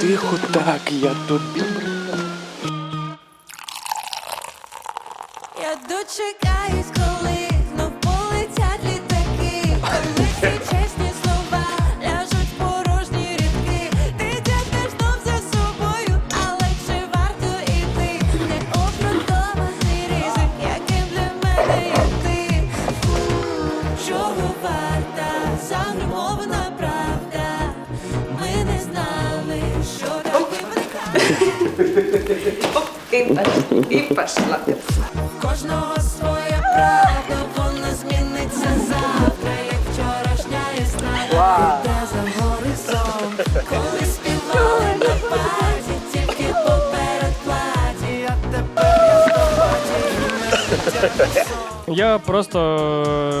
Тихо, так, я тобі. Кожного своя правда, вона зміниться завтра, як вчорашня ясна, де за горизонт, коли співали на парті, тільки поперед платі, а тепер я Я просто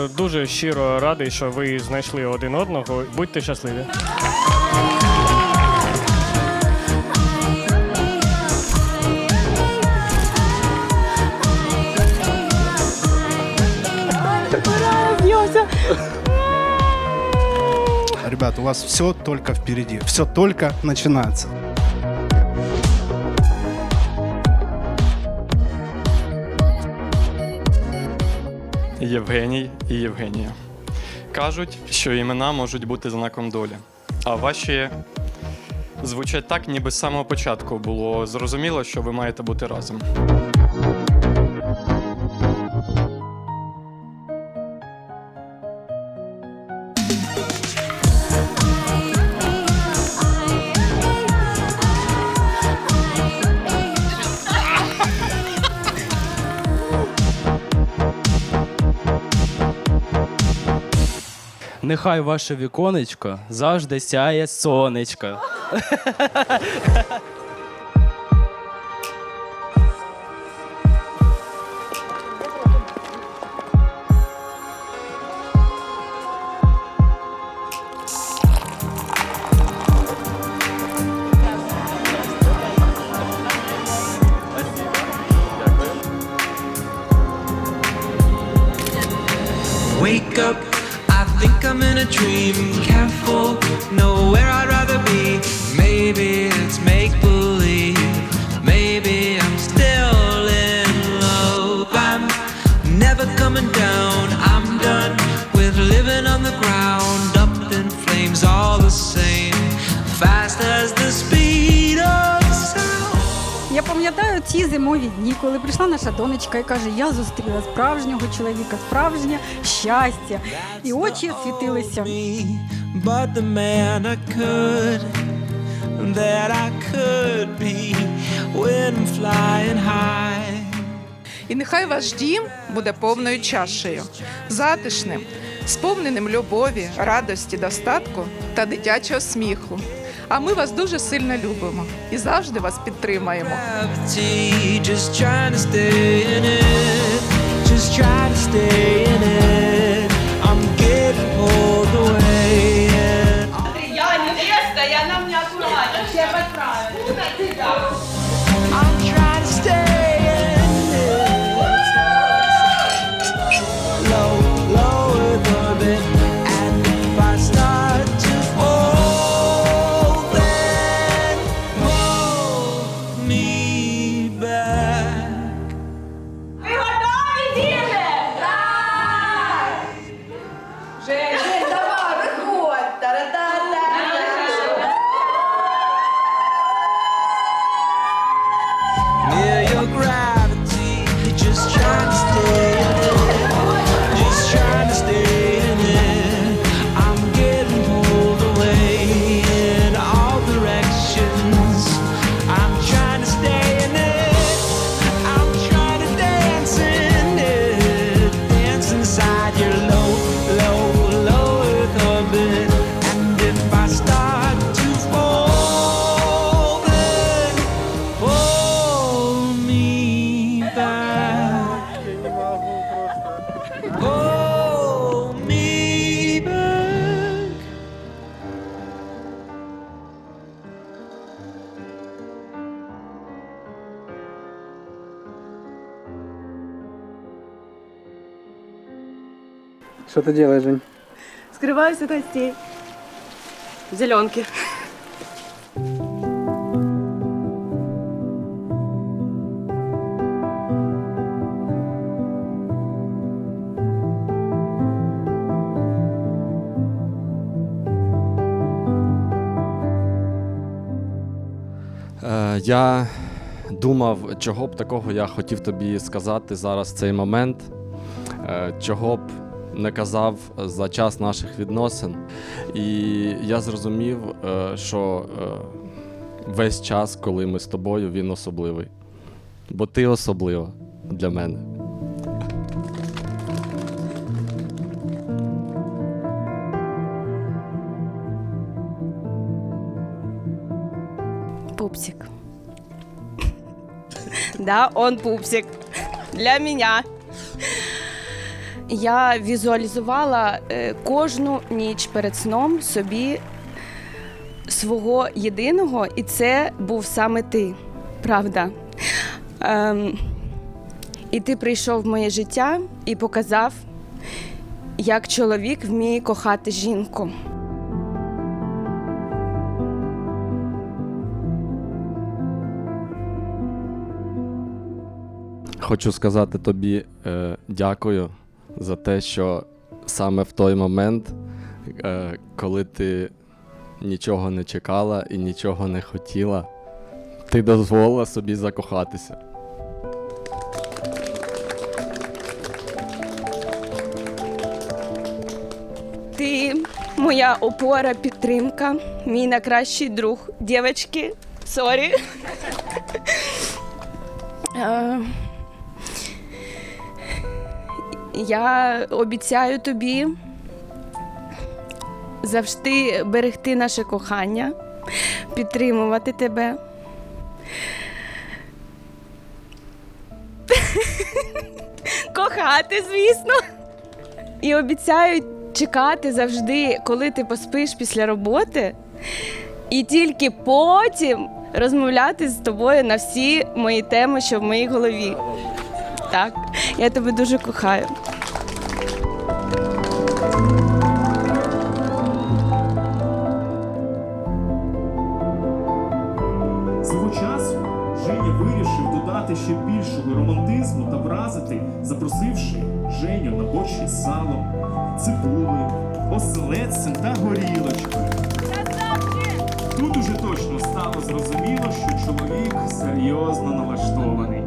е, дуже щиро радий, що ви знайшли один одного. Будьте щасливі. Ребят, у вас все только впереди. Все только начинается. Євгеній і Євгенія. Кажуть, що імена можуть бути знаком долі, а ваші звучать так, ніби з самого початку було зрозуміло, що ви маєте бути разом. Нехай ваше віконечко завжди сяє сонечко. I'm in a dream. Careful, ті зимові дні, коли прийшла наша донечка і каже: Я зустріла справжнього чоловіка, справжнє щастя. І очі світилися. but the man I could, that I could be when flying high. І нехай ваш дім буде повною чашею, затишним, сповненим любові, радості, достатку та дитячого сміху. А ми вас дуже сильно любимо і завжди вас підтримаємо. Just trying to stay in it, Что ты делаешь, Жень? Скрываюсь от гостей. Зеленки. Е, я думав, чого б такого я хотів тобі сказати зараз в цей момент, е, чого б не казав за час наших відносин. І я зрозумів, е, що е, весь час, коли ми з тобою, він особливий. Бо ти особлива для мене. Пупсик. Да, он пупсик. Для меня. Я візуалізувала е, кожну ніч перед сном собі свого єдиного, і це був саме ти. Правда. Ем, і ти прийшов в моє життя і показав, як чоловік вміє кохати жінку. Хочу сказати тобі е, дякую за те, що саме в той момент, е, коли ти нічого не чекала і нічого не хотіла, ти дозволила собі закохатися. Ти моя опора, підтримка, мій найкращий друг. Дівчатки, сорі. Я обіцяю тобі завжди берегти наше кохання, підтримувати тебе. Кохати, звісно. І обіцяю чекати завжди, коли ти поспиш після роботи, і тільки потім розмовляти з тобою на всі мої теми, що в моїй голові. Так, я тебе дуже кохаю. На борщ із салом, цибулею, оселедцем та горілочкою. Тут уже точно стало зрозуміло, що чоловік серйозно налаштований.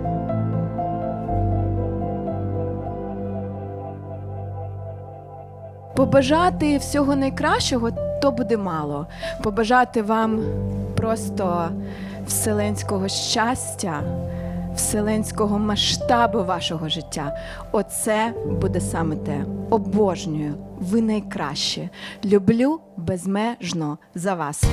Побажати всього найкращого то буде мало. Побажати вам просто вселенського щастя, вселенського масштабу вашого життя. Оце буде саме те. Обожнюю, ви найкраще. Люблю безмежно за вас.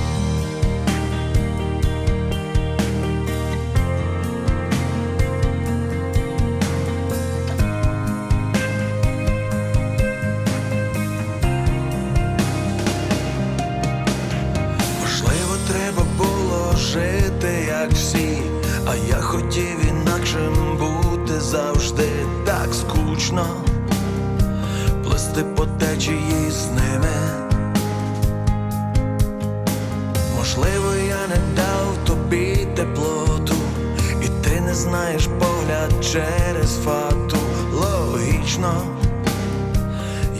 Завжди так скучно, плисти по течії з ними. Можливо, я не дав тобі теплоту, і ти не знаєш погляд через фату. Логічно,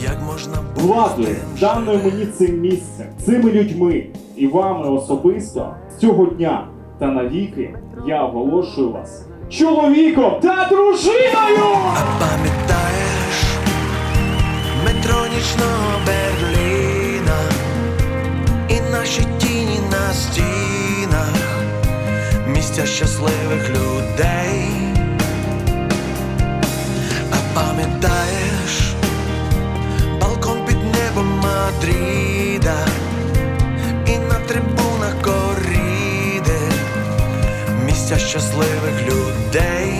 як можна бути Владою, даною мені цим місцем, цими людьми і вами особисто з цього дня та навіки я оголошую вас чоловіком та дружиною! А пам'ятаєш метро нічного Берліна і наші тіні на стінах, місця щасливих людей. А пам'ятаєш балкон під небом Мадріда і на трибунах місця щасливих людей.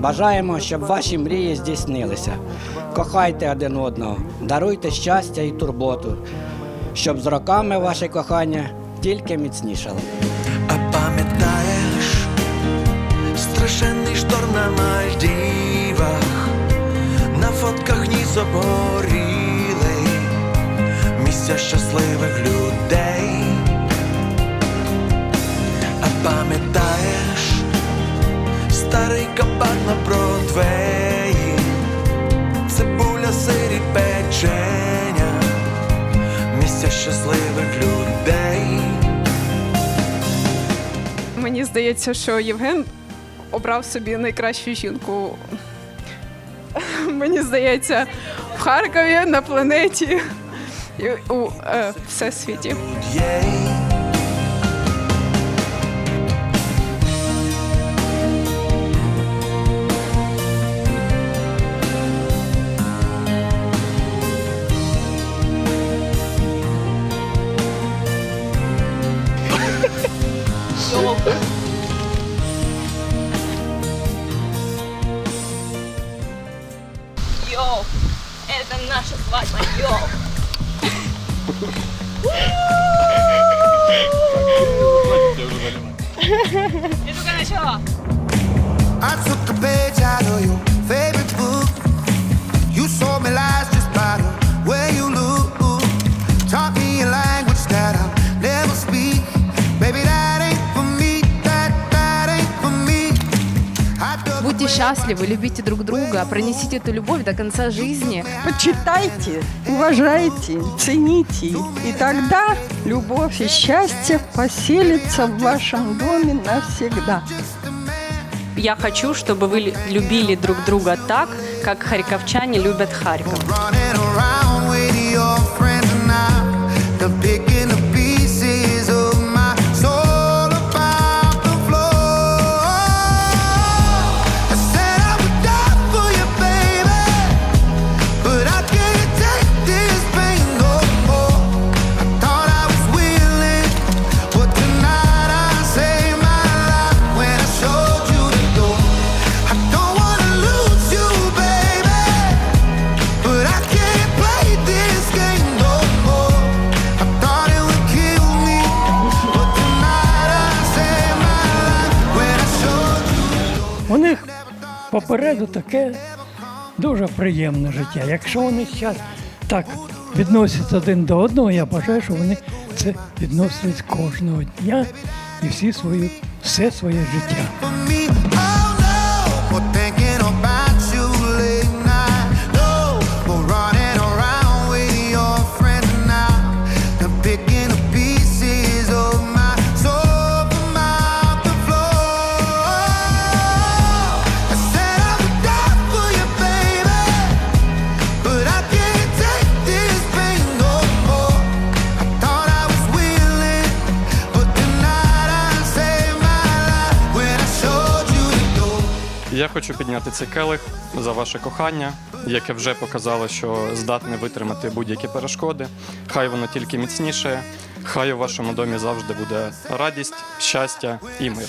Бажаємо, щоб ваші мрії здійснилися. Кохайте один одного, даруйте щастя і турботу, щоб з роками ваше кохання тільки міцнішало. А пам'ятаєш, страшенний шторм на Мальдівах, на фотках ні заборіли, місця щасливих людей. А пам'ятаєш, старий кабак на Бродвеї, цибуля сирі печення, місця щасливих людей. Мені здається, що Євген обрав собі найкращу жінку. Мені здається, в Харкові на планеті і у е, всесвіті. Будьте счастливы, любите друг друга, пронесите эту любовь до конца жизни. Почитайте, уважайте, цените. И тогда любовь и счастье поселятся в вашем доме навсегда. Я хочу, чтобы вы любили друг друга так, как харьковчане любят Харьков. Попереду таке дуже приємне життя. Якщо вони зараз так відносяться один до одного, я бажаю, що вони це відносять кожного дня і всі свою, все своє життя. Я хочу підняти цей келих за ваше кохання, яке вже показало, що здатне витримати будь-які перешкоди. Хай воно тільки міцніше. Хай у вашому домі завжди буде радість, щастя і мир.